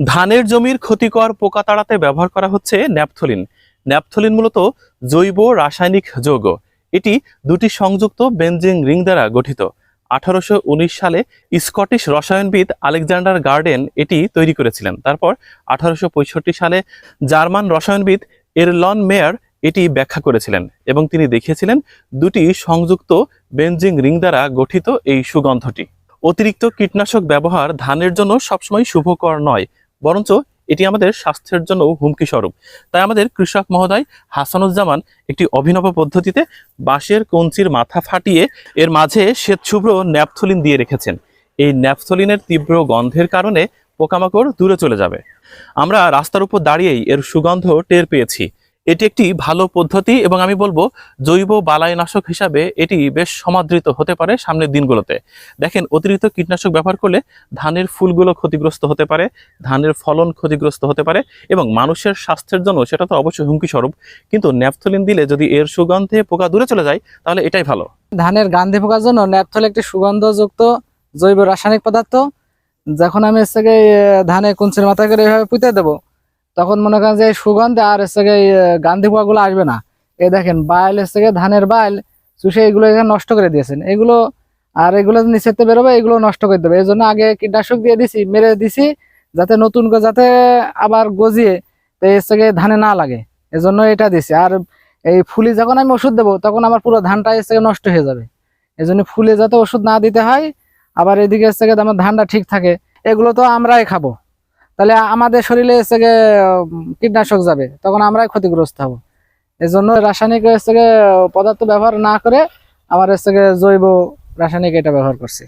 ধানের জমির ক্ষতিকর পোকা তাড়াতে ব্যবহার করা হচ্ছে ন্যাপথলিন। ন্যাপথলিন মূলত জৈব রাসায়নিক যৌগ। এটি দুটি সংযুক্ত বেনজিং রিং দ্বারা গঠিত। আঠারোশো উনিশ সালে স্কটিশ রসায়নবিদ আলেকজান্ডার গার্ডেন এটি তৈরি করেছিলেন। তারপর আঠারোশো পঁয়ষট্টি সালে জার্মান রসায়নবিদ এরলন মেয়ার এটি ব্যাখ্যা করেছিলেন এবং তিনি দেখিয়েছিলেন দুটি সংযুক্ত বেনজিং রিং দ্বারা গঠিত এই সুগন্ধটি। অতিরিক্ত কীটনাশক ব্যবহার ধানের জন্য সবসময় শুভকর নয় বরঞ্চ এটি আমাদের স্বাস্থ্যের জন্য হুমকি স্বরূপ। তাই আমাদের কৃষক মহোদয় হাসানুজ্জামান একটি অভিনব পদ্ধতিতে বাঁশের কঞ্চির মাথা ফাটিয়ে এর মাঝে শ্বেতশুভ্র ন্যাপথলিন দিয়ে রেখেছেন। এই ন্যাপথলিনের তীব্র গন্ধের কারণে পোকামাকড় দূরে চলে যাবে। আমরা রাস্তার উপর দাঁড়িয়েই এর সুগন্ধ টের পেয়েছি। এটি একটি ভালো পদ্ধতি এবং আমি বলব জৈব বালাইনাশক হিসাবে এটি বেশ সমাদৃত হতে পারে সামনের দিনগুলোতে। দেখেন অতিরিক্ত কীটনাশক ব্যবহার করলে ধানের ফুলগুলো ক্ষতিগ্রস্ত হতে পারে ধানের ফলন ক্ষতিগ্রস্ত হতে পারে এবং মানুষের স্বাস্থ্যের জন্য সেটা তো অবশ্যই হুমকি স্বরূপ কিন্তু ন্যাপথলিন দিলে যদি এর সুগন্ধে পোকা দূরে চলে যায় তাহলে এটাই ভালো। ধানের গান্ধে পোকার জন্য ন্যাপথল একটি সুগন্ধযুক্ত জৈব রাসায়নিক পদার্থ যখন আমি গিয়ে, আহ, ধানে কুঞ্চের মাথা করে এভাবে পুঁতে দেবো তখন মনে করেন যে সুগন্ধে আর এই, আহ, গান্ধি পোকাগুলো আসবে না। এ দেখেন বাইল হচ্ছে গিয়ে ধানের বাইল চুষে এগুলো এখানে নষ্ট করে দিয়েছেন। এগুলো আর এগুলো থেকে বেরোবে এগুলো নষ্ট করে দেবে। এই জন্য আগে কীটনাশক দিয়ে দিছি মেরে দিছি যাতে নতুন যাতে আবার গজিয়ে তো হচ্ছে গিয়ে ধানে না লাগে। এজন্য এটা দিছি। আর এই ফুলি যখন আমি ওষুধ দেবো তখন আমার পুরো ধানটা এসে নষ্ট হয়ে যাবে। এই জন্য ফুলে যাতে ওষুধ না দিতে হয় আবার এদিকে এসে গিয়ে আমার ধানটা ঠিক থাকে এগুলো তো আমরাই খাব। তাহলে আমাদের শরীরে হচ্ছে কীটনাশক যাবে, তখন আমরাই ক্ষতিগ্রস্ত হব। এই জন্য রাসায়নিক হচ্ছে পদার্থ ব্যবহার না করে আমার হচ্ছে জৈব রাসায়নিক এটা ব্যবহার করছি।